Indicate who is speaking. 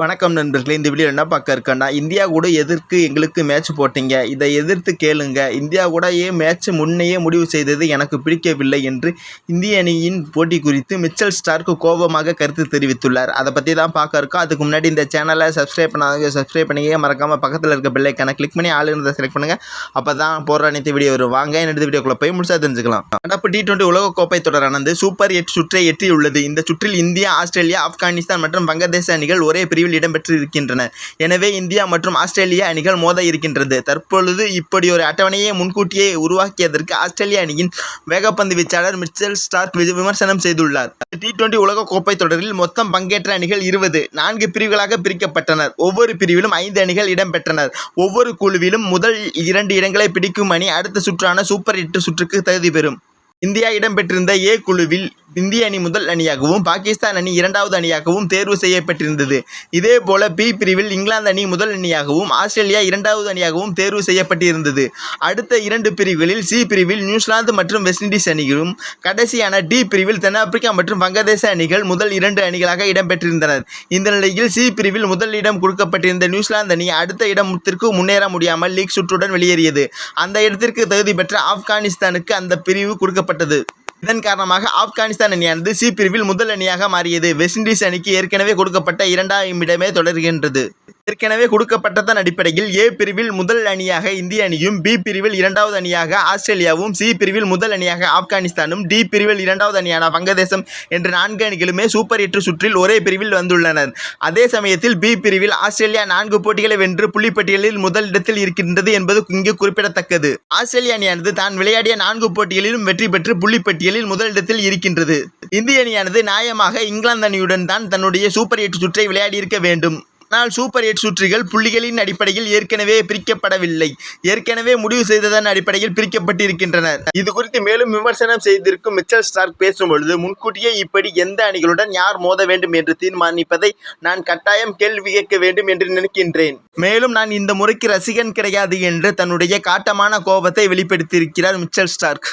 Speaker 1: வணக்கம் நண்பர்களே இந்த வீடியோ என்ன பார்க்க இருக்கேன்னா இந்தியா கூட எதிர்க்கு எங்களுக்கு மேட்ச் போட்டீங்க. இதை எதிர்த்து கேளுங்க. இந்தியா கூட ஏன் மேட்ச் முன்னையே முடிவு செய்தது எனக்கு பிடிக்கவில்லை என்று இந்திய அணியின் போட்டி குறித்து மிச்சல் ஸ்டார்க்கு கோபமாக கருத்து தெரிவித்துள்ளார். அதை பற்றி தான் பார்க்க இருக்கோம். அதுக்கு முன்னாடி இந்த சேனலை சப்ஸ்கிரைப் பண்ணாதவங்க சப்ஸ்கிரைப் பண்ணிங்க மறக்காமல் பக்கத்தில் இருக்க பெல்லைக்கான கிளிக் பண்ணி ஆள் செலக்ட் பண்ணுங்கள் அப்போ தான் போகிற அனைத்து வீடியோ வரும். வாங்க என்னது வீடியோக்குள்ளே போய் முடிச்சா தெரிஞ்சுக்கலாம். நடப்பு டி டுவெண்ட்டி உலகக்கோப்பை தொடரானது சூப்பர் எட் சுற்றை எட்டியுள்ளது. இந்த சுற்றில் இந்தியா ஆஸ்திரேலியா ஆப்கானிஸ்தான் மற்றும் வங்கதேச அணிகள் ஒரே பிரிவில் இடம்பெற்றிருக்கின்றன. எனவே இந்தியா மற்றும் ஆஸ்திரேலியா அணிகள் மோத இருக்கின்றது. தற்பொழுது இப்படி ஒரு அட்டவணையை முன்கூட்டியே உருவாக்கியதற்கு ஆஸ்திரேலிய அணியின் வேகப்பந்து வீச்சாளர் மிச்சல் ஸ்டார்க் விமர்சனம் செய்துள்ளார். டி டுவெண்டி உலகக்கோப்பை தொடரில் மொத்தம் பங்கேற்ற அணிகள் இருபது. நான்கு பிரிவுகளாக பிரிக்கப்பட்டனர். ஒவ்வொரு பிரிவிலும் ஐந்து அணிகள் இடம்பெற்றனர். ஒவ்வொரு குழுவிலும் முதல் இரண்டு இடங்களை பிடிக்கும் அணி அடுத்த சுற்றான சூப்பர் எட்டு சுற்றுக்கு தகுதி பெறும். இந்தியா இடம்பெற்றிருந்த ஏ குழுவில் இந்திய அணி முதல் அணியாகவும் பாகிஸ்தான் அணி இரண்டாவது அணியாகவும் தேர்வு செய்யப்பட்டிருந்தது. இதேபோல பி பிரிவில் இங்கிலாந்து அணி முதல் அணியாகவும் ஆஸ்திரேலியா இரண்டாவது அணியாகவும் தேர்வு செய்யப்பட்டிருந்தது. அடுத்த இரண்டு பிரிவுகளில் சி பிரிவில் நியூசிலாந்து மற்றும் வெஸ்ட் இண்டீஸ் அணிகளும் கடைசியான டி பிரிவில் தென்னாப்பிரிக்கா மற்றும் வங்கதேச அணிகள் முதல் இரண்டு அணிகளாக இடம்பெற்றிருந்தனர். இந்த நிலையில் சி பிரிவில் முதல் இடம் கொடுக்கப்பட்டிருந்த நியூசிலாந்து அணி அடுத்த இடத்திற்கு முன்னேற முடியாமல் லீக் சுற்றுடன் வெளியேறியது. அந்த இடத்திற்கு தகுதி பெற்ற ஆப்கானிஸ்தானுக்கு அந்த பிரிவு கொடுக்கப்பட்டது. இதன் காரணமாக ஆப்கானிஸ்தான் அணியானது சி பிரிவில் முதல் அணியாக மாறியது. வெஸ்ட் இண்டீஸ் அணிக்கு ஏற்கனவே கொடுக்கப்பட்ட இரண்டாம் இடமே தொடர்கின்றது. ஏற்கனவே கொடுக்கப்பட்டதன் அடிப்படையில் ஏ பிரிவில் முதல் அணியாக இந்திய அணியும் பி பிரிவில் இரண்டாவது அணியாக ஆஸ்திரேலியாவும் சி பிரிவில் முதல் அணியாக ஆப்கானிஸ்தானும் டி பிரிவில் இரண்டாவது அணியான வங்கதேசம் என்ற நான்கு அணிகளுமே சூப்பர் எட்டு சுற்றில் ஒரே பிரிவில் வந்துள்ளனர் அதே சமயத்தில் பி பிரிவில் ஆஸ்திரேலியா நான்கு போட்டிகளை வென்று புள்ளிப்பட்டியலில் முதல் இடத்தில் இருக்கின்றது என்பது இங்கு குறிப்பிடத்தக்கது. ஆஸ்திரேலிய அணியானது தான் விளையாடிய நான்கு போட்டிகளிலும் வெற்றி பெற்று புள்ளிப்பட்டியலில் முதலிடத்தில் இருக்கின்றது. இந்திய அணியானது நியாயமாக இங்கிலாந்து அணியுடன் தான் தன்னுடைய சூப்பர் எட்டு சுற்றை விளையாடியிருக்க வேண்டும். ஆனால் சூப்பர் எயிட் சுற்றுகள் புள்ளிகளின் அடிப்படையில் ஏற்கனவே பிரிக்கப்படவில்லை. ஏற்கனவே முடிவு செய்ததன் அடிப்படையில் பிரிக்கப்பட்டிருக்கின்றன இது குறித்து மேலும் விமர்சனம் செய்திருக்கும் மிச்சல் ஸ்டார்க் பேசும்பொழுது முன்கூட்டியே இப்படி எந்த அணிகளுடன் யார் மோத வேண்டும் என்று தீர்மானிப்பதை நான் கட்டாயம் கேள்வி கேட்க வேண்டும் என்று நினைக்கின்றேன். மேலும் நான் இந்த முறைக்கு ரசிகன் கிடையாது என்று தன்னுடைய காட்டமான கோபத்தை வெளிப்படுத்தியிருக்கிறார் மிச்சல் ஸ்டார்க்.